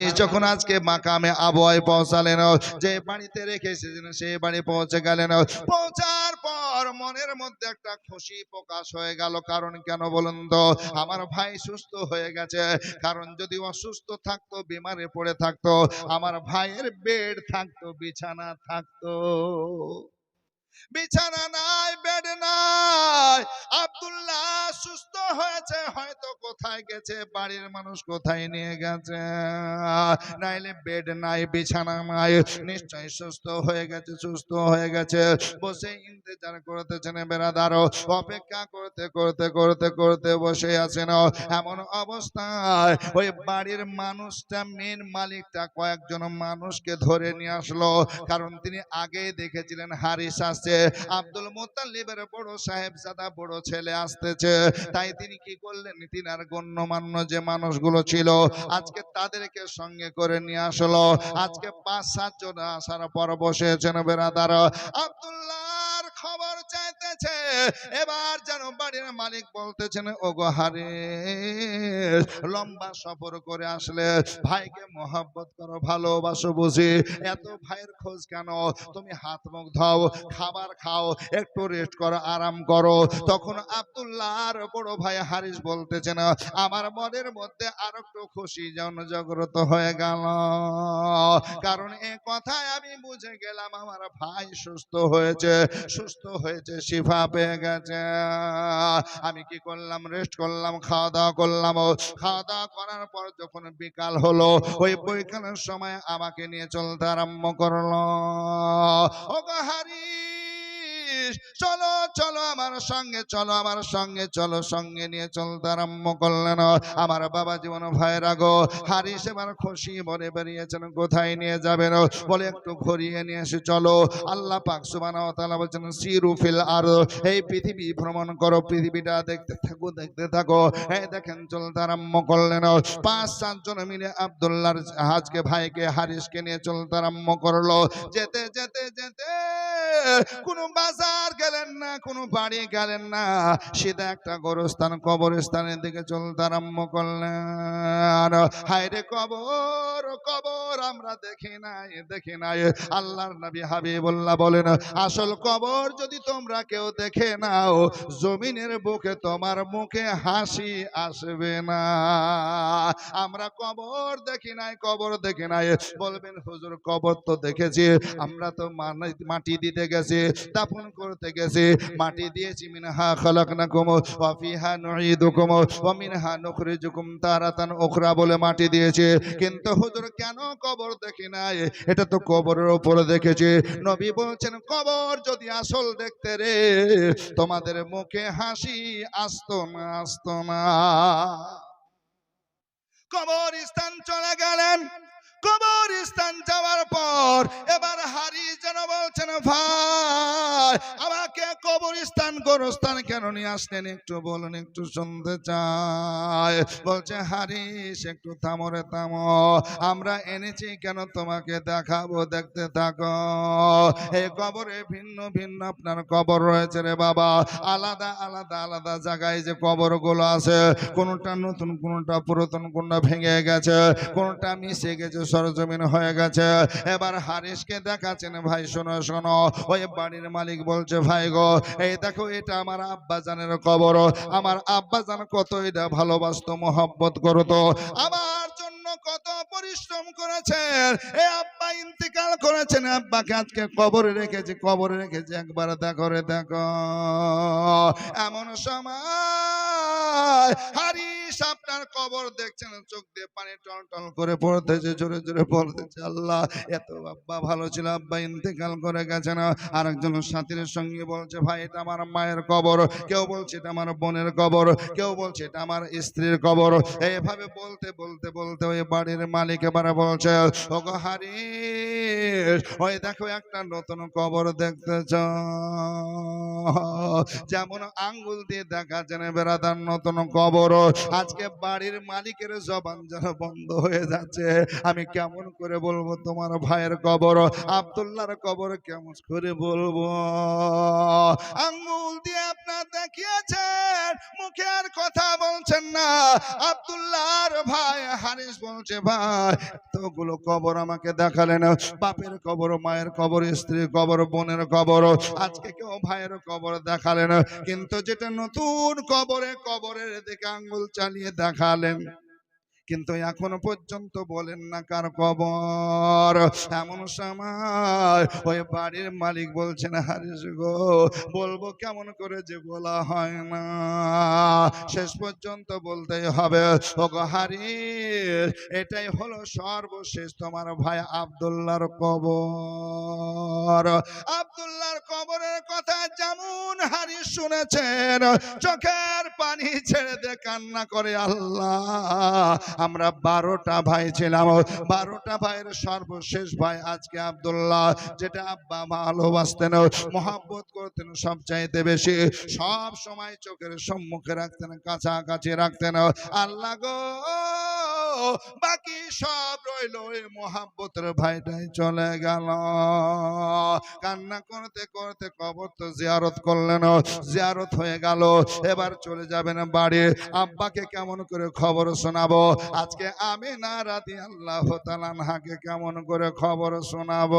যখন আজকে মাকামে আবহাওয়ায় পৌঁছালেন, যে বাড়িতে রেখে এসেছিলেন সেই বাড়ি পৌঁছে গেলেন। পৌঁছার পর মনের মধ্যে একটা খুশি প্রকাশ হয়ে গেল। কারণ কেন বলুন তো? আমার ভাই সুস্থ হয়ে গেছে। কারণ যদি অসুস্থ থাকতো বিমারে পড়ে থাকতো, আমার ভাইয়ের বেড থাকতো, বিছানা থাকতো। বিছানা নাই বেড নাই। আব্দুল্লাহ সুস্থ হয়েছে, হয়তো কোথায় গেছে, বাড়ির মানুষ কোথায় নিয়ে গেছে? নাইলে বেড নাই, বিছানা নাই, নিশ্চয়ই সুস্থ হয়ে গেছে, সুস্থ হয়ে গেছে। বসে ইন্তজার করতেছেন বেড়াদারও অপেক্ষা করতে করতে করতে করতে বসে আছেন। এমন অবস্থায় ওই বাড়ির মানুষটা মেন মালিকটা কয়েকজন মানুষকে ধরে নিয়ে আসলো। কারণ তিনি আগেই দেখেছিলেন হারিস আসছে আব্দুল মোতালিবের বড় সাহেব সাদা বড় ছেলে আসতেছে। তাই তিনি কি করলেন? তিনার গণ্যমান্য যে মানুষগুলো ছিল আজকে তাদেরকে সঙ্গে করে নিয়ে আসলো। আজকে পাঁচ সাত জন আসার পর বসেছেন বেড়াদার। আব্দুল্লাহর খবর চাইতেছে এবার যেন বাড়ির মালিক বলতেছেন, ওগো হারে, লম্বা সফর করে আসলে ভাইকে মহব্বত করো, ভালোবাসো বুঝি। এত ভাইয়ের খোঁজ কেন? তুমি হাত মুখ ধাও, খাবার খাও, একটু রেস্ট করো, আরাম করো। তখন আব্দুল্লাহর বড় ভাই হারিস বলতেছেন, আমার মনের মধ্যে আর একটু খুশি যেন জাগ্রত হয়ে গেল। কারণ এ কথায় আমি বুঝে গেলাম, আমার ভাই সুস্থ হয়েছে সুস্থ হয়েছে শিফা পেয়ে গেছে। আমি কি করলাম? রেস্ট করলাম, খাওয়া দাওয়া করলাম। খাওয়া দাওয়া করার পর যখন বিকাল হলো, ওই বৈকালের সময় আমাকে নিয়ে চলতে আরম্ভ করল। ও গো হারিস চলো চলো আমার সঙ্গে, চলো আমার সঙ্গে, চলো সঙ্গে নিয়ে চলতে আরম্ভ করলেন। আমার বাবা জীবন ভাইরা গো হারিস এবার খুশি বলে বেরিয়েছেন, কোথায় নিয়ে যাবেন? বলে একটু ঘুরিয়ে নিয়ে এসে চলো। আল্লাহ পাক সুবহানাহু ওয়া তাআলা বলছেন, সিরু ফিল আর এই পৃথিবী ভ্রমণ করো, পৃথিবীটা দেখতে থাকো দেখতে থাকো। এই দেখেন চলতে আরম্ভ করলেন। পাঁচ সাতজন মিলে আব্দুল্লাহর হাজকে, ভাইকে, হারিসকে নিয়ে চলতে আরম্ভ করল। যেতে যেতে যেতে কোনো বাজার গেলেন না, কোনো বাড়ি গেলেন না। সিধা একটা গোরস্থান, কবরস্থানের দিকে চলতে আরম্ভ করলেন। হায়রে কবর কবর, আমরা দেখি নাই দেখি নাই। আল্লাহর নবী হাবিবুল্লাহ বলেন, আসল কবর যদি তোমরা কেউ দেখে নাও, জমিনের বুকে তোমার মুখে হাসি আসবে না। আমরা কবর দেখি নাই, কবর দেখি নাই। বলবেন, হুজুর, কবর তো দেখেছি। আমরা তো মাটি দিতে গেছি। দাফন করতে গেছি মাটি দিয়েছি, মিনহা খালাকনাকুম, ওয়া ফিহা নুঈদুকুম, ওয়া মিনহা নুখরিজুকুম তারাতান উখরা বলে মাটি দিয়েছে। কিন্তু হুজুর, কেন কবর দেখি নাই? এটা তো কবরের উপরে দেখেছি। নবী বলছেন, কবর যদি আসল দেখতে রে, তোমাদের মুখে হাসি আসতো না আসতো না। কবরস্থান চলে গেলেন। কবরস্থান যাওয়ার পর এবার হারি যেন বলছেন, ভাই, আমাকে কবরস্থান গোরস্থান কেন নিয়ে আসলেন? একটু বলুন, একটু শুনতে চাই। বলছে হারিস একটু থামরে থামো। আমরা এনেছি কেন তোমাকে দেখাবো? দেখতে থাকো। এই কবরে ভিন্ন ভিন্ন আপনার কবর রয়েছে রে বাবা। আলাদা আলাদা আলাদা জায়গায় যে কবরগুলো আছে, কোনটা নতুন, কোনটা পুরাতন, কোনটা ভেঙে গেছে, কোনটা মিশে গেছে সরজমিন হয়ে গেছে। এবার হারিসকে দেখাচ্ছেন, ভাই, শোনো শোনো, ওই বাড়ির মালিক বলছে, ভাই গো, এই দেখো, এটা আমার আব্বাজানের কবর। আমার আব্বাজান কত এটা ভালোবাসতো, মোহব্বত করতো। আমার কত পরিশ্রম করেছেন। এ আব্বা ইন্তেকাল করেছেন। আব্বাকে আজকে কবরে রেখেছে কবরে রেখেছে। একবার দেখো দেখো। এমন সময় হারিস আপনার কবর দেখছেন, চোখ দিয়ে পানি টল টল করে পড়তেছে, জোরে জোরে পড়তেছে আল্লাহ, এত আব্বা ভালো ছিল, আব্বা ইন্তেকাল করে গেছে না আরেকজন সাথীর সঙ্গে বলছে, ভাই, এটা আমার মায়ের কবর। কেউ বলছে, এটা আমার বোনের কবর। কেউ বলছে, এটা আমার স্ত্রীর কবর। এইভাবে বলতে বলতে বলতে ওই বাড়ির মালিক এবার বলছে ওগো হারি ওই দেখো একটা নতুন কবর দেখতেছ। যেমন আঙ্গুল দিয়ে দেখা যেন বেড়াদার নতুন কবর। আজকে বাড়ির মালিকের জবান যেন বন্ধ হয়ে যাচ্ছে। আমি কেমন করে বলব তোমার ভাইয়ের কবর? আব্দুল্লাহর কবর কেমন করে বলব? আঙ্গুল দিয়ে আপনার দেখিয়েছেন, মুখে আর কথা বলছেন না। আব্দুল্লাহর ভাই হারিস বলছে, ভাই, এতগুলো কবর আমাকে দেখালেন। বাপের কবর, মায়ের কবর, স্ত্রীর কবর, বোনের কবর। আজকে কেউ ভাইয়ের কবর দেখালেন কিন্তু যেটা নতুন কবরে কবরের দিকে আঙ্গুল চালিয়ে দেখালেন। কিন্তু এখনও পর্যন্ত বলেন না কার কবর এমন সময় ওই বাড়ির মালিক বলছেন, হারিস গো, বলব কেমন করে যে বলা হয় না। শেষ পর্যন্ত বলতেই হবে ও গো হারিস, এটাই হলো সর্বশেষ তোমার ভাই আব্দুল্লাহর কবর। আবদুল্লার কবরের কথা যেমন হারিস শুনেছেন, চোখের পানি ছেড়ে দে কান্না করে আল্লাহ। আমরা বারোটা ভাই ছিলাম। বারোটা ভাইয়ের সর্বশেষ ভাই আজকে আব্দুল্লাহ, যেটা আব্বা ভালোবাসতেন, মহাব্বত করতেন সব চাইতে বেশি। সব সময় চোখের সম্মুখে রাখতেন, কাছাকাছি রাখতেন। আল্লাহ গো, বাকি সব রইল ওই মহাব্বতের ভাইটাই চলে গেল। কান্না করতে করতে কবর তো জিয়ারত করলেন, জিয়ারত হয়ে গেল। এবার চলে যাবেন বাড়ি আব্বাকে কেমন করে খবর শোনাবো? আজকে আমি না রাতি আল্লাহ তালানহাকে কেমন করে খবর শোনাব?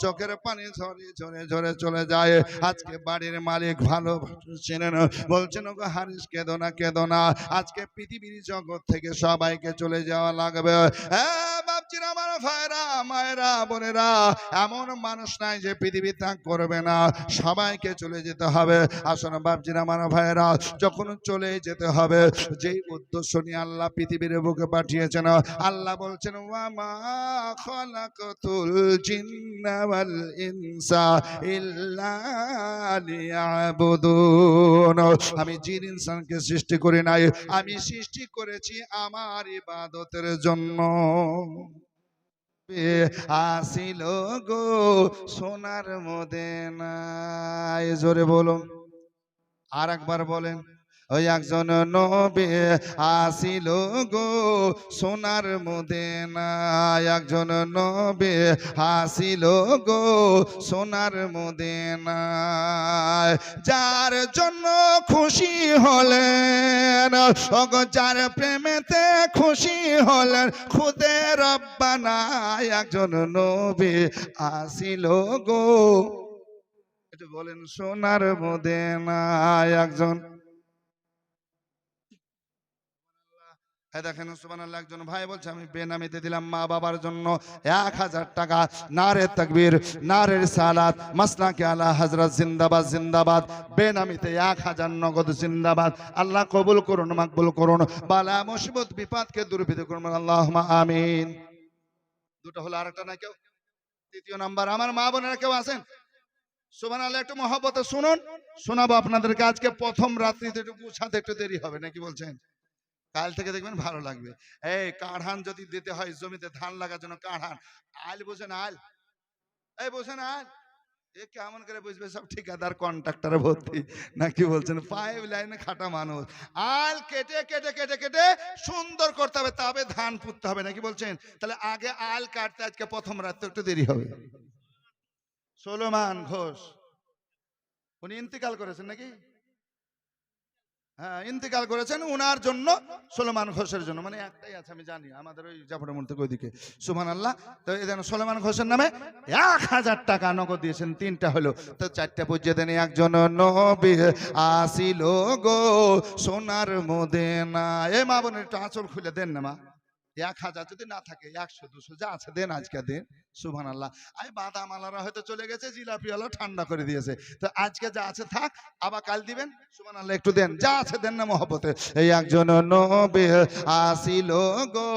চোখের পানি ঝরে ঝরে ঝরে চলে যায়। আজকে বাড়ির মালিক ভালো ছিলেন। বলছেন গো হারিস, কেঁদো না কেঁদো না। আজকে পৃথিবীর জগৎ থেকে সবাইকে চলে যাওয়া লাগবে। হ্যাঁ আমার ভাইরা, মায়েরা, বোনেরা, এমন মানুষ নাই যে পৃথিবী ত্যাগ করবে না। সবাইকে চলে যেতে হবে। আমার ভাইরা, যখন চলে যেতে হবে উদ্দেশ্য নিয়ে আল্লাহ পৃথিবীর বুকে পাঠিয়েছেন, আল্লাহ বলছেন আমি জিন ইনসানকে সৃষ্টি করি নাই, আমি সৃষ্টি করেছি আমার ইবাদতের জন্য। আসিল গো সোনার মদেনায়। জোরে বলুন। আর একবার বলেন। ওই একজন নবে আসিল গো সোনার মদেনায়। একজন নবে আসিল গো সোনার মদেনায়। যার জন্য খুশি হলেন ওগো যার প্রেমেতে খুশি হলেন, খুদে রব্বানায় একজন নবে আসিল গো। বলেন, সোনার মদেনায় একজন হ্যাঁ দেখেন, সুবহানাল্লাহ, একজন ভাই বলছে, আমি বেনামিতে দিলাম মা বাবার জন্য এক হাজার টাকা। নারে তকবীর নারে সালাত, মাসনাকে আলা হজরত জিন্দাবাদ জিন্দাবাদ। বেনামিতে এক হাজার নগদ জিন্দাবাদ। আল্লাহ কবুল করুন, মাকবুল করুন। বালা মুসিবত, বিপদকে দুর্বিধ করুন। আল্লাহ আমিন। দুটো হলো আরেকটা না কেউ? তৃতীয় নাম্বার, আমার মা বোনেরা কেউ আছেন? সুবান আল্লাহ একটু মহব্বতে শুনুন। শোনাবো আপনাদেরকে, আজকে প্রথম রাত্রিতে একটু গুছাতে একটু দেরি হবে, নাকি বলছেন? কাল থেকে দেখবেন ভালো লাগবে। এই কাঢ়ান যদি দিতে হয় জমিতে ধান লাগার জন্য কাঢ়ান আল বোঝেন আল এই বোঝেন আল এ কেমন করে বুঝবে সব ঠিকাদার, কন্ট্রাক্টরে ভর্তি? নাকি বলছেন, পাইপ লাইনে খাটা মানুষ। আল কেটে কেটে কেটে কেটে সুন্দর করতে হবে, তবে ধান পুঁততে হবে। নাকি বলছেন, তাহলে আগে আল কাটতে, আজকে প্রথম রাত্রে একটু দেরি হবে। সোলোমান ঘোষ। উনি ইন্তিকাল করেছেন নাকি? হ্যাঁ ইন্তেকাল করেছেন উনার জন্য সোলেমান ঘোষের জন্য। মানে একটাই আছে, আমি জানি, আমাদের ওই জাফরের মধ্যে ওইদিকে। সুমান আল্লাহ তো এই যেন সোলেমান ঘোষের নামে এক হাজার টাকা নগদ দিয়েছেন, তিনটা হলো। তো চারটা পর্যায়ে দেন একজন নবী, আসিল গো সোনার মোদেনা এ মা বোনের একটু আঁচল খুলে দেন না মা। এক হাজার যদি না থাকে, একশো, দুশো, যা আছে দেন আজকে দেন। সুভান আল্লাহ আমি বাদাম আলারা হয়তো চলে গেছে জিলাপি আলো ঠান্ডা করে দিয়েছে। তো আজকে যা আছে থাক, আবার কাল দিবেন? সুভান আল্লাহ একটু দেন। যা আছে দেন না মহব্বতে। এই একজন নবে আসিল গো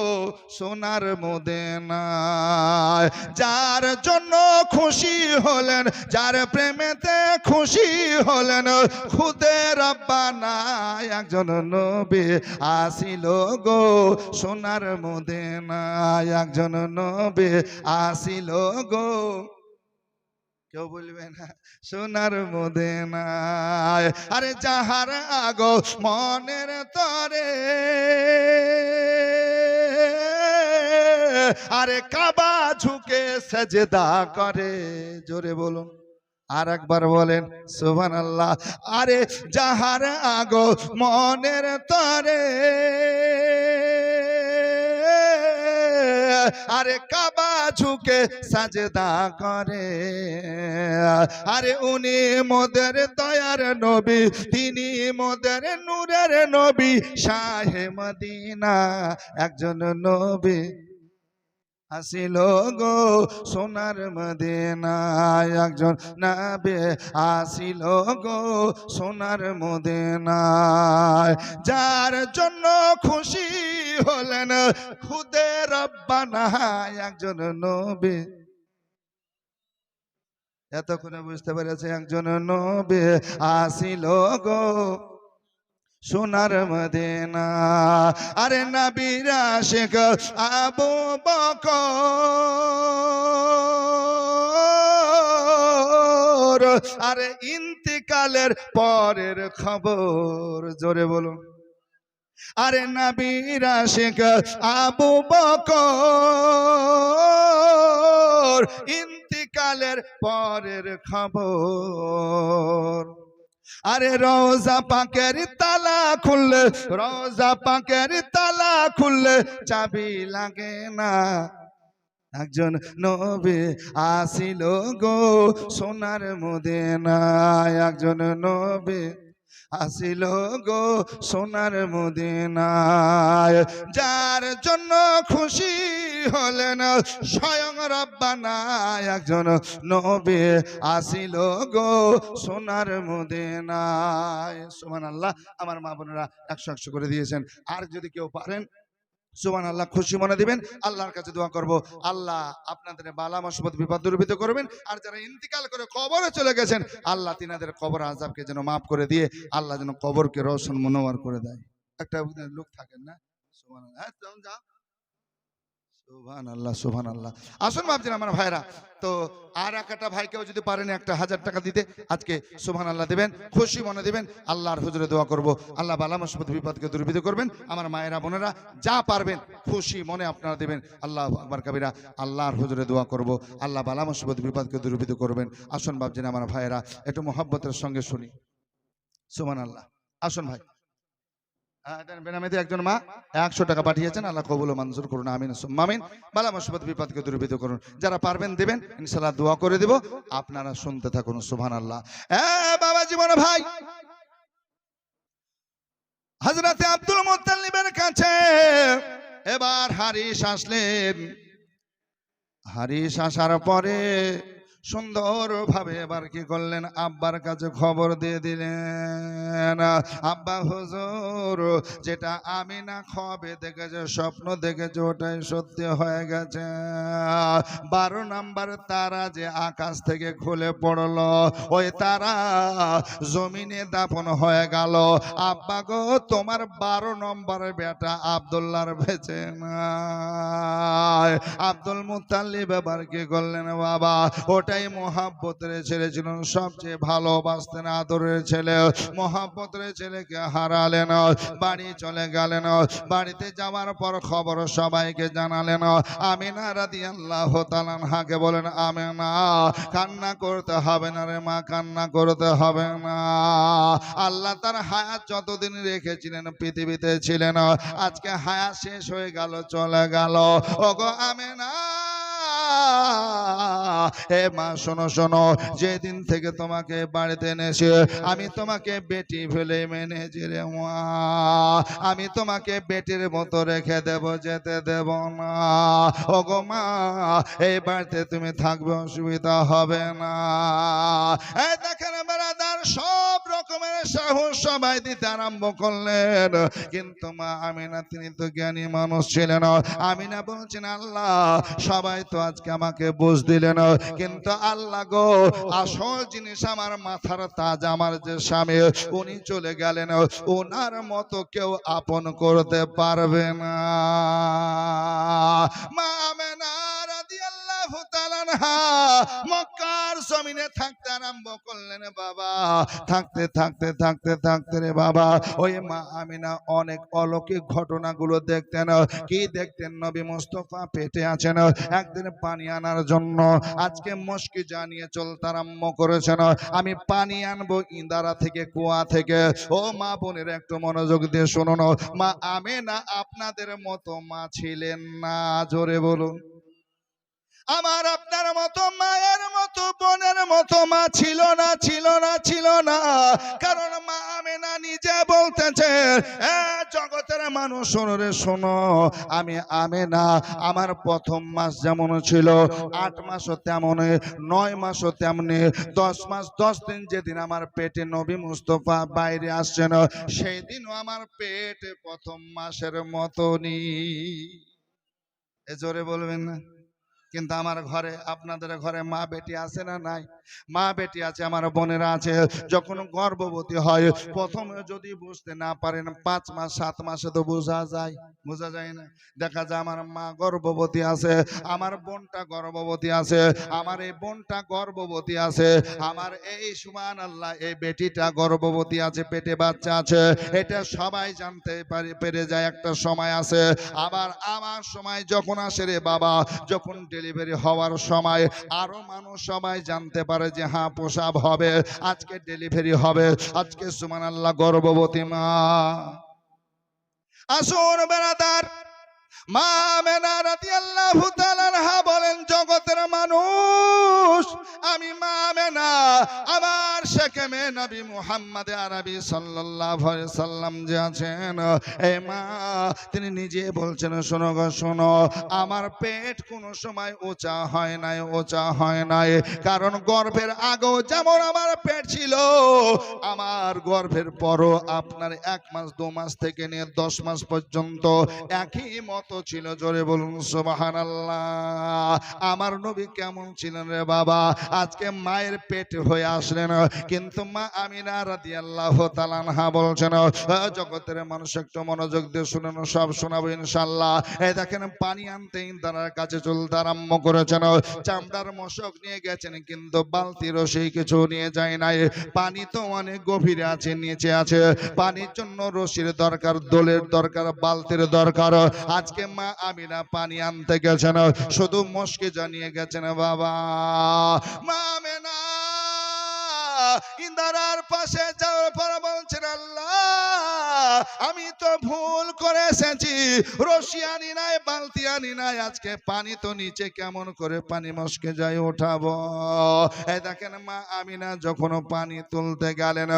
সোনার মোদেনায়। যার জন্য খুশি হলেন, যার প্রেমেতে খুশি হলেন, খুদে রব্বানায় একজন নবে আসিল গো সোনার মদিনায় একজন নবী আসিল গো। কেউ বলবে না, সোনার আরে যাহার আগো মনের তরে। আরে কাবা ঝুঁকে সেজদা করে। জোরে বলুন, আর একবার বলেন সুবহান আল্লাহ আরে যাহার আগো মনের তরে। আরে কাবা ঝুঁকে সাজদা করে। আরে উনি মোদের দয়ার নবী, তিনি মোদের নূরের নবী, শাহে মদিনা, একজন নবী। আসিল গো সোনার মদিনায় একজন নাবে আসিল গো সোনার মদিনায়। যার জন্য খুশি হলেন খুদে রব্বানা একজন নবী। এতক্ষণে বুঝতে পেরেছে একজন নবী আসিল গো। সোনার মদিনা। আরে নবীরা শেখ আবু বক আরে ইন্তিকালের পরের খবর, জোরে বলুন। আরে নবীরা শেখ আবু বকর, ইন্তিকালের পরের খবর। আরে রোজা পাকের তালা খুললে রোজা পাকের তালা খুললে চাবি লাগে না। একজন নবে আসিল গো সোনার মদিনায়, একজন নবী আসিল গো সোনার মুদিনায়। যার জন্য খুশি হলেন স্বয়ং রব্বানা একজন নবী আসিল গো সোনার মদিনায়। সোমান আল্লাহ আমার মা বোনেরা একশো একশো করে দিয়েছেন। আর যদি কেউ পারেন সুমান আল্লাহ খুশি মনে দিবেন। আল্লাহর কাছে দোয়া করব। আল্লাহ আপনাদের বালা মাসবত বিপদ দুর্বিত করবেন। আর যারা ইন্তিকাল করে কবরে চলে গেছেন আল্লাহ তিনাদের কবর আজাবকে যেন মাফ করে দিয়ে আল্লাহ যেন কবরকে রোশন মনোয়ার করে দেয়। একটা লোক থাকেন না? আল্লাহ হ্যাঁ, যাও, আমার আল্লাহর হুজুরে দোয়া করব। আল্লাহ বিপদকে করবেন, আমার মায়েরা, বোনেরা যা পারবেন, খুশি মনে আপনারা দেবেন। আল্লাহ আকবার কাবিরা, আল্লাহর হুজুরে দোয়া করব, আল্লাহ বালা মুসিবত বিপদকে দুর্বিধ করবেন। আসুন ভাবছেন আমার ভাইয়েরা, একটু মোহাব্বতের সঙ্গে শুনি। সুবহান আল্লাহ আসুন ভাই। বেনামিতে একজন মা, একশো টাকা পাঠিয়েছেন, আল্লাহ কবুল মঞ্জুর করুন, আমিন, সুম্মা, আমিন। বালা মুসিবত, বিপদকে দূরীভূত করুন। যারা পারবেন, দেবেন ইনশাল্লাহ দোয়া করে দিব, আপনারা শুনতে থাকুন সুবহান আল্লাহ বাবা জীবন ভাই হজরতে আব্দুল মোত্তালিবের কাছে এবার হারিস আসলেন। হারিস আসার পরে সুন্দরভাবে এবার কি করলেন? আব্বার কাছে খবর দিয়ে দিলেন, আব্বা হুজুর, যেটা আমি না খবে দেখেছে, স্বপ্ন দেখেছে, ওটাই সত্যি হয়ে গেছে। বারো নাম্বার তারা যে আকাশ থেকে খুলে পড়ল, ওই তারা জমিনে দাপন হয়ে গেল। আব্বা গো, তোমার বারো নম্বরের বেটা আবদুল্লাহর বেঁচে নাই। আব্দুল মুতাল্লিব এবার কি করলেন, বাবা ওটাই মহাব্বতের ছেলে ছিলেন সবচেয়ে ভালোবাসতেন আদরের ছেলে। মহাব্বতের ছেলেকে হারালেন। বাড়ি চলে গেলেন। বাড়িতে যাওয়ার পর খবর সবাইকে জানালেন। আমিনা রাদি আল্লাহ হাকে বলেন, আমিনা, কান্না করতে হবে না রে মা, কান্না করতে হবে না। আল্লাহ তার হায়াত যতদিন রেখেছিলেন পৃথিবীতে ছিলেন, আজকে হায়াত শেষ হয়ে গেল, চলে গেল। ওগো আমিনা হে মা, শোনো শোনো, যেদিন থেকে তোমাকে বাড়িতে এনেছে আমি তোমাকে বেটি ফেলে মেনেছি রে মা, আমি তোমাকে বেটির মতো রেখে দেব, যেতে দেব না। ওগো মা, এই বাড়িতে তুমি থাকবে, অসুবিধা হবে না। দেখেন বেড়াদার সব রকমের সাহস সবাই দিতে আরম্ভ করলেন। কিন্তু মা আমিনা, তিনি তো জ্ঞানী মানুষ ছিলেন। আমিনা বলছেন, আল্লাহ, সবাই তো আজকে আমাকে বুঝ দিলেন। কিন্তু আল্লাহ গো, আসল জিনিস আমার মাথার তাজ, আমার যে স্বামী, উনি চলে গেলেন ওনার মতো কেউ আপন করতে পারবে না। মা আমেনা রাদিয়াল্লাহু তাআলা আনহা মক্কার জমিনে থাকতে আরম্ভ করলেন বাবা। থাকতে থাকতে থাকতে থাকতে রে বাবা। ওই মা আমিনা অনেক অলৌকিক ঘটনাগুলো দেখতেন। কি দেখতেন? নবী মুস্তফা পেটে আছেন। একদিন পানি আনার জন্য আজকে মুশকি জানিয়ে চলতে আরম্ভ করেছেন। আমি পানি আনব ইন্দারা থেকে, কুয়া থেকে। ও মা বোনের একটু মনোযোগ দিয়ে শুনুন। মা আমেনা, আপনাদের মতো মা ছিলেন না। জোরে বলুন। আমার আপনার মতো, মায়ের মতো, বোনের মতো মা ছিল না ছিল না ছিল না। কারণ মা আমেনা নিজে বলতেছে জগতের মানুষ রে, শোনো। আমি আমেনা, আমার প্রথম মাস যেমন ছিল, আট মাসও তেমন, নয় মাসও তেমনি, দশ মাস, দশ দিন যেদিন আমার পেটে নবী মুস্তফা বাইরে আসছেন সেই দিনও আমার পেট প্রথম মাসের মতনই। এ জোরে বলবেন না? কিন্তু আমার ঘরে, আপনাদের ঘরে মা বেটি আছে না নাই? মা বেটি আছে, আমার বোনেরা আছে, যখন গর্ভবতী হয়, প্রথমে যদি বুঝতে না পারেন, পাঁচ মাস, সাত মাসে তো বোঝা যায়। বোঝা যায় না? দেখা যায় আমার মা গর্ভবতী আছে, আমার বোনটা গর্ভবতী আছে, আমার এই বোনটা গর্ভবতী আছে, আমার এই সুমান আল্লাহ এই বেটিটা গর্ভবতী আছে, পেটে বাচ্চা আছে, এটা সবাই জানতে পারে, পেরে যায়, একটা সময় আছে। আবার আমার সময় যখন আসে রে বাবা, যখন ডেলিভারি হওয়ার সময় আরও মানুষ সবাই জানতে পারে যে হ্যাঁ প্রসাব হবে, আজকে ডেলিভারি হবে, আজকে সুমান আল্লাহ গর্ভবতী মা। আসুন বেড়াদার তিনি নিজে বলছেন, শোনো গো, শোনো, আমার পেট কোনো সময় ওচা হয় নাই ওচা হয় নাই। কারণ গর্ভের আগেও যেমন আমার পেট ছিল, আমার গর্ভের পরও আপনার এক মাস, দু মাস থেকে নিয়ে দশ মাস পর্যন্ত একই মতো ছিল জোরে বলুন সুবাহান আমার নবী কেমন ছিলেন রে বাবা? আজকে মায়ের পেট হয়ে আসলেন। কিন্তু মা আমিনা রাদি আল্লাহ তালানহা বলছেন জগতের মানুষ একটু মনোযোগ দিয়ে শুনেন, সব শোনাবো ইনশাল্লাহ এই দেখেন, পানি আনতে ইন্দারার কাছে চলতে আরম্ভ করেছেন। চামড়ার মশক নিয়ে গেছেন, কিন্তু বালতিরও সেই কিছু নিয়ে যায় নাই। পানি তো অনেক গভীরে আছে, নিচে আছে। পানির জন্য রশির দরকার, দোলের দরকার, বালতির দরকার। আজকে মা আমিনা পানি আনতে গেছেন। শুধু মস্কে জানিয়ে গেছেন, বাবা, মা আমিনা, ইন্দারার পাশে যাওয়ার পর বলছেন, আল্লাহ আমি তো ভুল করে এসেছি। রশি আনি নাই বালতি আনি নাই, আজকে পানি তো নিচে কেমন করে পানি মস্কে যাই ওঠাবো। এই দেখেন মা আমিনা যখন পানি তুলতে গেলেন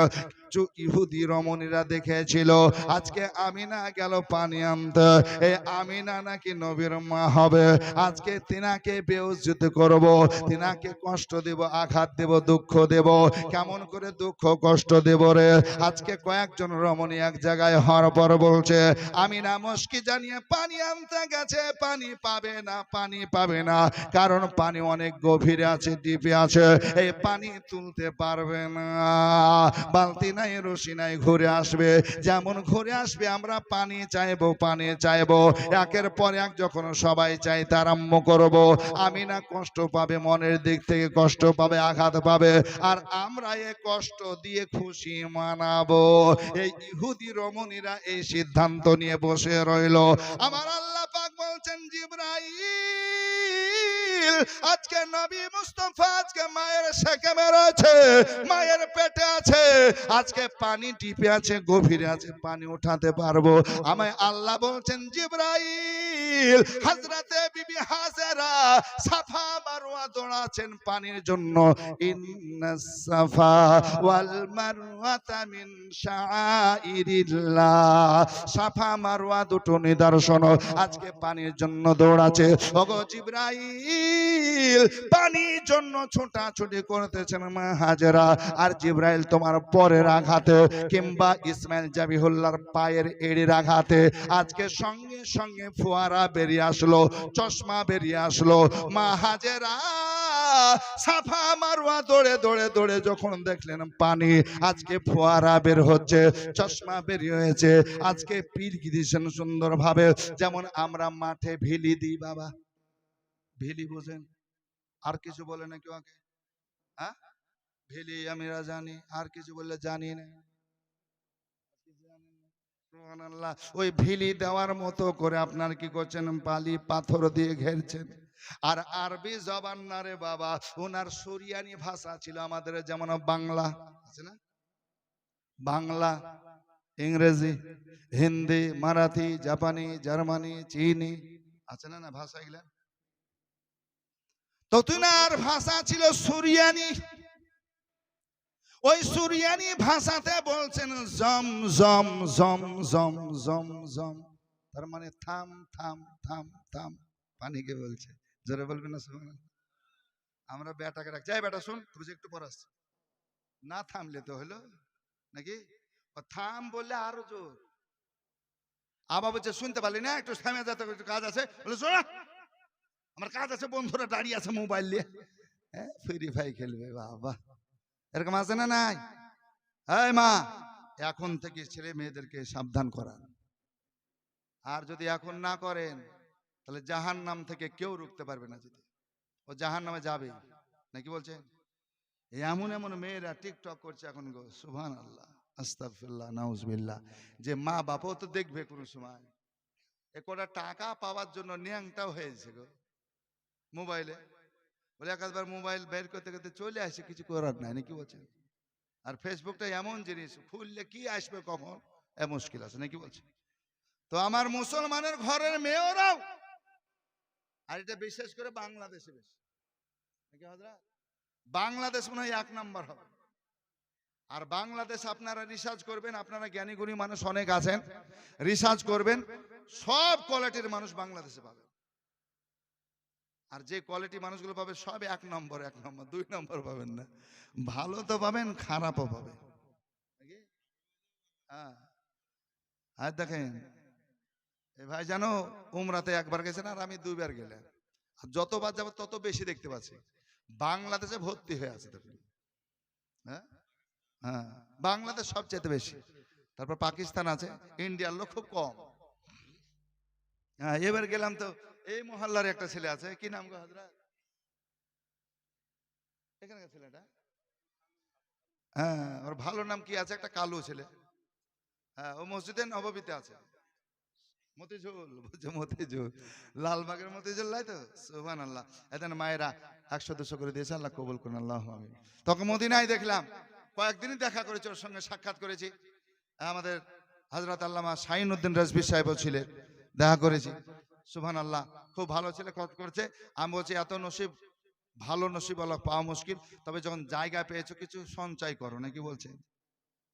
ইহুদি রমণীরা দেখেছিল, আজকে আমিনা গেল পানি আনতে। এই আমিনা নাকি নবীর মা হবে, আজকে তিনাকে বেউজ্জিত করব, তিনাকে কষ্ট দেব, আঘাত দেব, দুঃখ দেব, কেমন করে দুঃখ কষ্ট দেব রে? আজকে কয়েকজন রমণী এক জায়গায় হওয়ার পর বলছে আমিনা মুশকি জানিয়ে পানি আনতে গেছে, পানি পাবে না, পানি পাবে না। কারণ পানি অনেক গভীরে আছে, ডিপে আছে, এই পানি তুলতে পারবে না। বালতি নাই, রশি নাই, ঘুরে আসবে। যেমন ঘুরে আসবে, আমরা পানি চাইব পানি চাইব। একের পর এক যখন সবাই চাইতে আরম্ভ করব। আমি না কষ্ট পাবে, মনের দিক থেকে কষ্ট পাবে, আঘাত পাবে। আর আমরা এ কষ্ট দিয়ে খুশি মানাবো। এই ইহুদি রমণীরা এই সিদ্ধান্ত নিয়ে বসে রইল। আমার আল্লাহ পাক বলছেন জিব্রাইল, আজকে নবী মুস্তফা আজকে মায়ের সেকেমে রয়েছে, মায়ের পেটে আছে, আজকে পানি টিপে আছে, গভীরে আছে, পানি উঠাতে পারব। আমায় আল্লাহ বলছেন জিব্রাইল হযরতে বিবি হাজেরা সাফা মারওয়া দৌড়াচ্ছেন পানির জন্য। ইন্নাস সাফা ওয়াল মারওয়াতা মিন শাআইরিল্লাহ। সাফা মারওয়া দুটো নিদর্শন। আজকে পানির জন্য দৌড়াচ্ছে জিব্রাইল, পানির জন্য ছোটাছুটি করতেছেন মা হাজরা আর জিব্রাইল তোমার পরের আঘাতে কিংবা ইসমাইল জাবিহুল্লাহর পায়ের এড়ির আঘাতে আজকে সঙ্গে সঙ্গে ফোয়ারা বেরিয়ে আসলো, চশমা বেরিয়ে আসলো। মা হাজেরা সাফা মারুয়া দৌড়ে দৌড়ে দৌড়ে যখন দেখলেন পানি আজকে ফোয়ারা বের হচ্ছে, চশমা বেরিয়ে হয়েছে। আজকে পীর দিয়েছেন সুন্দর ভাবে যেমন আমরা মাঠে ভিলি দিই, বাবা। ভিলি বুঝেন? আর কিছু বলে না কেউ আগে? হ্যাঁ? ভিলি আমিরা জানি, আর কিছু বললে জানি না। ওই ভিলি দেওয়ার মতো করে আপনার কি করছেন? বালি পাথর দিয়ে ঘেরছেন। আর আরবি জবান না রে বাবা, ওনার সুরিয়ানি ভাষা ছিল আমাদের যেমন বাংলা, আছে না? বাংলা। ইংরেজি, হিন্দি, মারাঠি, জাপানি, জার্মানি, চিনি। আছে না না ভাষা এগুলা? তো তুনার ভাষা ছিল সুরিয়ানি। ওই সুরিয়ানি ভাষাতে বলছেন জম জম জম জম জম জম। তার মানে থাম থাম থাম থাম। পানিকে বলছে? জোরে বলবেন না শুনুন। আমরা বেটাকে রাখ যাই বেটা, শুন তুই একটু পর না থামলে তো হলো, নাকি? থাম বললে আরও জোর। আবার বলছে শুনতে পারলি না, একটু থামে যেতে কাজ আছে আমার কাজ আছে, বন্ধুরা দাঁড়িয়ে আছে মোবাইল নিয়ে। হ্যাঁ ফ্রি ফাই খেলবে, বাবা। এরকম আছে না নাই? এই মা, এখন থেকে ছেলে মেয়েদেরকে সাবধান করান। আর যদি এখন না করেন, তাহলে জাহান নাম থেকে কেউ রুখতে পারবে না যদি ও জাহান নামে যাবে। নাকি বলছেন? এমন এমন মেয়েরা টিকটক করছে এখন গো সুবহান আল্লাহ আস্তাফিল্লাহ নাউজবিল্লাহ। যে মা বাবাও তো দেখবে কোনো সময়। এ কটা টাকা পাওয়ার জন্য ন্যাংটাও হয়েছে গো। মোবাইলে। বলে একবার মোবাইল বের করতে করতে চলে আসে, কিছু করার নাই, নাকি বলছেন? আর ফেসবুকটা এমন জিনিস খুললে কি আসবে কখন? এ মুশকিল আছে, নাকি বলছে তো আমার মুসলমানের ঘরের মেয়েরাও, আর এটা বিশেষ করে বাংলাদেশে বেশি। নাকি হজরত বাংলাদেশ মনে হয় এক নাম্বার হবে। আর বাংলাদেশ আপনারা রিসার্চ করবেন, আপনারা জ্ঞানী গুণী মানুষ অনেক আছেন রিসার্চ করবেন, সব কোয়ালিটির মানুষ বাংলাদেশে পাবেন। আর যে কোয়ালিটি মানুষগুলো পাবে, সব এক নম্বর এক নম্বর, দুই নম্বর পাবেন না। ভালো তো পাবেন, খারাপও পাবেন? হ্যাঁ। আর দেখেন, এ ভাই জানো উমরাতে একবার গেছেন আর আমি দুইবার গেলেন আর যতবার যাব তত বেশি দেখতে পাচ্ছি। বাংলাদেশে ভর্তি হয়ে আছে হ্যাঁ? হ্যাঁ বাংলাদেশ সবচেয়ে বেশি। তারপর পাকিস্তান আছে, ইন্ডিয়ার লোক খুব কম। হ্যাঁ এবার গেলাম তো, এই মহল্লার একটা ছেলে আছে, কি নাম গো হাজরা ছেলেটা? হ্যাঁ ওর ভালো নাম কি আছে? একটা কালো ছেলে। হ্যাঁ ও মসজিদে আছে। মতিঝুল মতিঝুল। লালবাগের মতিঝুল লাই তো? আল্লাহ এতেন মায়েরা একশো দুশো করে দিয়েছে, আল্লাহ কবুল করুন, আল্লাহ আমি তখন মদিনায় দেখলাম কয়েকদিনই দেখা করেছি, ওর সঙ্গে সাক্ষাৎ করেছি। আমাদের হজরত আল্লামা শাহিন উদ্দিন রাজবি সাহেবও ছিলেন, দেখা করেছি। সুবহান আল্লাহ খুব ভালো ছেলে কত করছে। আমি বলছি, এত নসিব, ভালো নসিব আল্লাহ, পাওয়া মুশকিল। তবে যখন জায়গা পেয়েছ, কিছু সঞ্চয় করো। নাকি বলছে,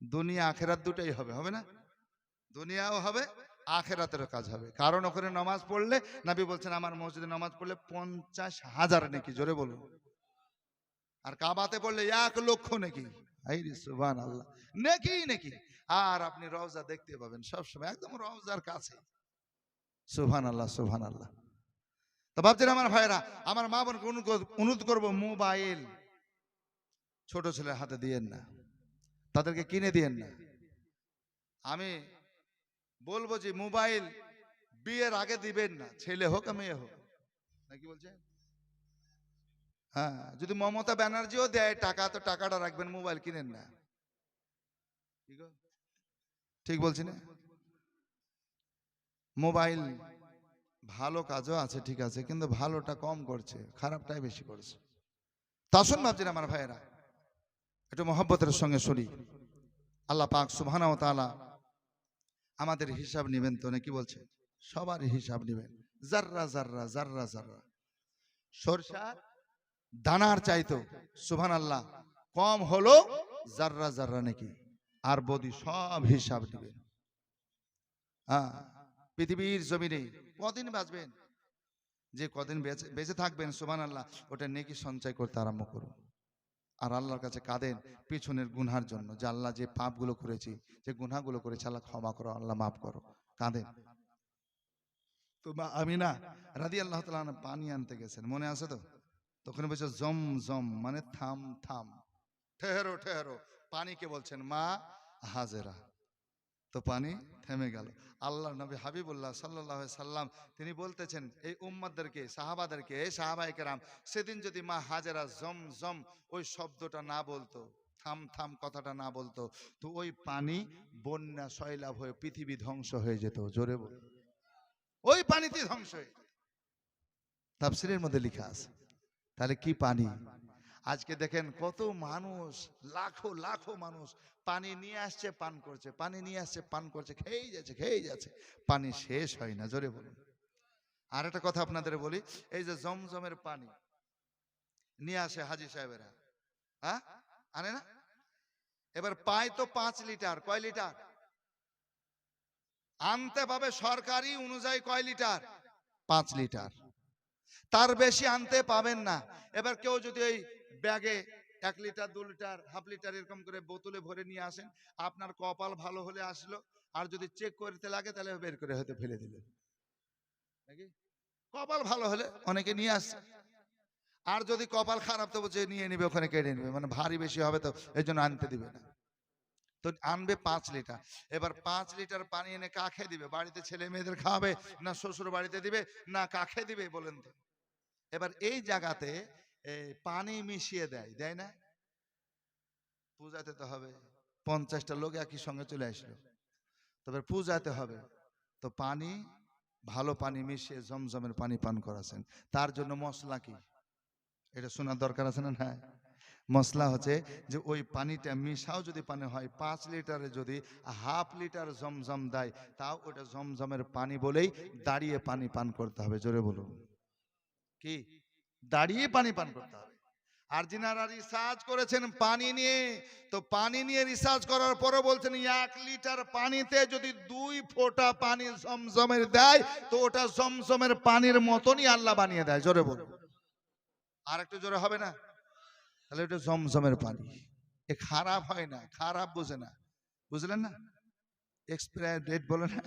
দুনিয়া আখেরাত দুটাই হবে। হবে না? দুনিয়াও হবে, আখেরাতেরও কাজ হবে। কারণ ওখানে নামাজ পড়লে, নাবি বলছেন, আমার মসজিদে নামাজ পড়লে পঞ্চাশ হাজার নাকি? জোরে বলুন। আর কাবাতে পড়লে এক লক্ষ নাকি? আল্লাহ আর আপনি রওজা দেখতে পাবেন সবসময়, একদম রওজার কাছে। সুবহান আল্লাহ সুবহান আল্লাহ তো ভাবছেন আমার ভাইরা আমার মা বোনকে অনুরোধ- করব মোবাইল। ছোট ছেলের হাতে দিয়েন না। তাদেরকে কিনে দিয়েন না। আমি বলব যে মোবাইল বিয়ের আগে দিবেন না, ছেলে হোক মেয়ে হোক। নাকি বলছে হ্যাঁ যদি মমতা ব্যানার্জিও দেয় টাকা, তো টাকাটা রাখবেন, মোবাইল কিনেন না। ঠিক বলছি না? মোবাইল ভালো কাজও আছে, ঠিক আছে, কিন্তু ভালোটা কম করছে, খারাপটাই বেশি করছে। তা শুন ভাবছেন আমার ভাইয়েরা, একটু মহব্বতের সঙ্গে শুনি। আল্লাহ পাক সুবহানাহু তাআলা আমাদের হিসাব নেবেন তো, নাকি বলছে? সবার হিসাব নেবেন। জাররা জাররা জাররা জাররা সরষার দানার চাইতো সুভান আল্লাহ কম হলো জাররা জাররা নাকি, আর বদি সব হিসাব দিবে। হ্যাঁ পৃথিবীর জমিনে কদিন বাঁচবেন? যে কদিন বেঁচে বেঁচে থাকবেন সুভান আল্লাহ ওটা নেকি সঞ্চয় করতে আরম্ভ করুন। আর আল্লাহর কাছে কাঁদেন পিছনের গুনহার জন্য, যে আল্লাহ যে পাপগুলো করেছি, যে গুনহাগুলো করেছি, আল্লাহ ক্ষমা করো, আল্লাহ মাফ করো। কাঁদেন। তো মা আমিনা রাদি আল্লাহ তালা পানি আনতে গেছেন, মনে আছে তো? তখন বলছে, জম জম মানে থাম থাম। ঠেহরো ঠেহরো। পানিকে বলছেন? মা হাজেরা। তো পানি থেমে গেল। আল্লাহ নবী হাবিবুল্লাহ সাল্লাহ সাল্লাম, তিনি বলতেছেন, এই উম্মাদেরকে সাহাবাদেরকে, এই সাহাবাইকেরাম সেদিন যদি মা হাজেরা জম জম ওই শব্দটা না বলতো, থাম থাম কথাটা না বলতো, তো ওই পানি বন্যা, সয়লাভ হয়ে পৃথিবী ধ্বংস হয়ে যেত, জোরে বল। ওই পানিতে ধ্বংস হয়ে যেত। তাফসিরের মধ্যে লেখা আছে। তাহলে কি পানি? আজকে দেখেন কত মানুষ, লাখো লাখো মানুষ পানি নিয়ে আসছে, পান করছে, পানি নিয়ে আসছে, পান করছে, খেয়েই যাচ্ছে খেয়েই যাচ্ছে। পানি শেষ হয় না, জোরে বলুন। আর একটা কথা আপনাদের বলি, এই যে জমজমের পানি নিয়ে আসে হাজি সাহেবেরা হ্যাঁ? আনে না? এবার পায় তো পাঁচ লিটার, কয় লিটার? আনতে পাবে সরকারি অনুযায়ী কয় লিটার? পাঁচ লিটার। তার বেশি আনতে পাবেন না। এবার কেউ যদি ওই ব্যাগে এক লিটার, দু লিটার, হাফ লিটার এরকম করে বোতলে ভরে নিয়ে আসেন, আপনার কপাল ভালো হলে আসলো, আর যদি চেক করতে লাগে তাহলে বের করে হয়তো ফেলে দিলেন। নাকি? কপাল ভালো হলে অনেকে নিয়ে আসছে। আর যদি কপাল খারাপ তো নিয়ে নিবে, ওখানে কেটে নিবে। মানে ভারী বেশি হবে তো এই জন্য আনতে দিবে না। তো আনবে পাঁচ লিটার। এবার পাঁচ লিটার পানি এনে কাকে দিবে? বাড়িতে ছেলে মেয়েদের খাওয়াবে না শ্বশুর বাড়িতে দিবে না কাকে দিবে বলেন তো? এবার এই জায়গাতে পানি মিশিয়ে দেয় দেয় না? পূজাতে তো হবে। পঞ্চাশটা লোক একই সঙ্গে চলে আসলো। তবে পূজাতে হবে। তো পানি, ভালো পানি মিশিয়ে জমজমের পানি পান করাছেন। তার জন্য মশলা কি? এটা শোনার দরকার আছে না না মশলা হচ্ছে যে ওই পানিটা মিশাও যদি পানি হয়, পাঁচ লিটারে যদি হাফ লিটার জমজম দেয়, তাও ওটা জমজমের পানি বলেই দাঁড়িয়ে পানি পান করতে হবে, জোরে বলুন। কি? দাঁড়িয়ে পানি পান করতে হবে। আর যিনারা রিসার্চ করেছেন পানি নিয়ে। তো পানি নিয়ে রিসার্চ করার পরও বলছেন এক লিটার পানিতে যদি দুই ফোঁটা পানি জমজমের দেয়, তো ওটা জমজমের পানির মতনই আল্লাহ বানিয়ে দেয়, জোরে বলুন। আর একটু জোরে হবে না? তাহলে ওটা জমজমের পানি। এ খারাপ হয় না, খারাপ বোঝে না। বুঝলেন না? এক্সপায়ার ডেট বলে না,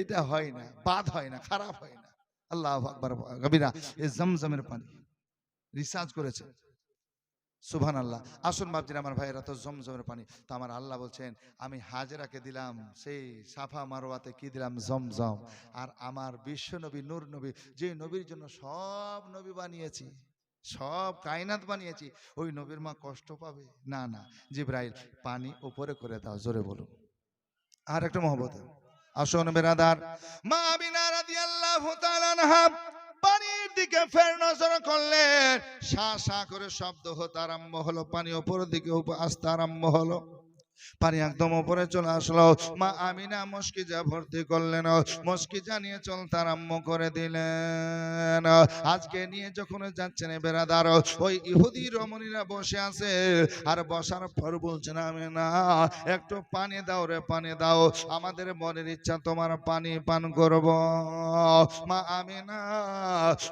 এটা হয় না, বাদ হয় না, খারাপ হয় না। আল্লাহ আকবার কবিরা এ জমজমের পানি। রিসার্চ করেছে। সুবহান আল্লাহ আসুন বাবজিন আমার ভাইয়েরা তো জমজমের পানি। তো আমার আল্লাহ বলছেন, আমি হাজেরাকে দিলাম, সেই সাফা মারোয়াতে কি দিলাম? জমজম। আর আমার বিশ্ব নবী নূর নবী, যে নবীর জন্য সব নবী বানিয়েছি। সব কায়নাত বানিয়েছি। ওই নবীর মা কষ্ট পাবে? না না। জিব্রাইল, পানি ওপরে করে দাও, জোরে বলুন। আর একটা মহব্বত। আসুন বেরাদার মা বিনা রাদিয়াল্লাহু তাআলা পানির দিকে ফের নজর করলেন। সা সা করে শব্দ হতে আরম্ভ হলো। পানি ওপরের দিকে আসতে আরম্ভ হলো। পানি একদম উপরে চলে আসলো। মা আমিনা মস্কিজা ভর্তি করলেন। মস্কিজা নিয়ে চলতে আরম্ভ করে দিলেন। আজকে নিয়ে যখন যাচ্ছেন বেড়াদার ওই ইহুদি রমণীরা বসে আছে। আর বসার পর বলছেন আমি না, একটু পানি দাও রে, পানি দাও। আমাদের মনের ইচ্ছা তোমার পানি পান করব। মা আমি না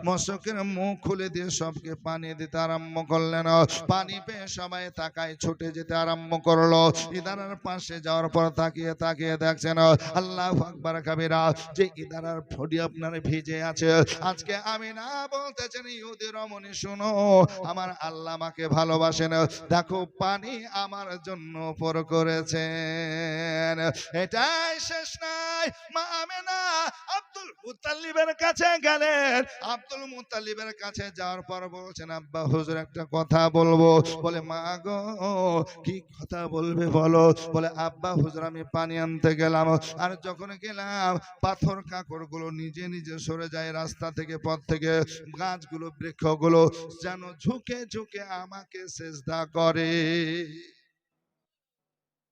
মশকের মুখ খুলে দিয়ে সবকে পানি দিতে আরম্ভ করলেন। পানি পেয়ে সবাই তাকায় ছুটে যেতে আরম্ভ করল। ইদারার পাশে যাওয়ার পর তাকিয়ে তাকিয়ে দেখছেন আল্লাহ আকবার কাবিরা, যে ইদারার ফটি আপনার ভিজে আছে। আজকে আমি না বলতেছেন ইহুদি রমণী, শুনো, আমার আল্লাহ আমাকে ভালোবাসেন। দেখো, পানি আমার জন্য পর করেছেন। এটাই শেষ নাই, মা আমেনা আব্দুল মুতাল্লিবের কাছে গেলেন। আব্দুল কাছে যাওয়ার পর বলছেন, আব্বা, হুজুর, একটা কথা বলব। বলে, মা গো, কি কথা বলবে বলো? বলে, আব্বা, হুজুর, আমি পানি আনতে গেলাম। আর যখন গেলাম, পাথর নিজে নিজে সরে যায় রাস্তা থেকে, পথ থেকে। গাছগুলো, বৃক্ষগুলো যেন ঝুঁকে ঝুঁকে আমাকে সেজদা করে।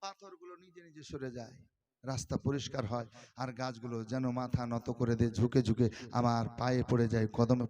পাথরগুলো নিজে নিজে সরে যায়। রাস্তা পরিষ্কার হয়। আর গাছগুলো যেন মাথা নত করে দিয়ে ঝুঁকে ঝুঁকে আমার পায়ে পড়ে যায়, কদমে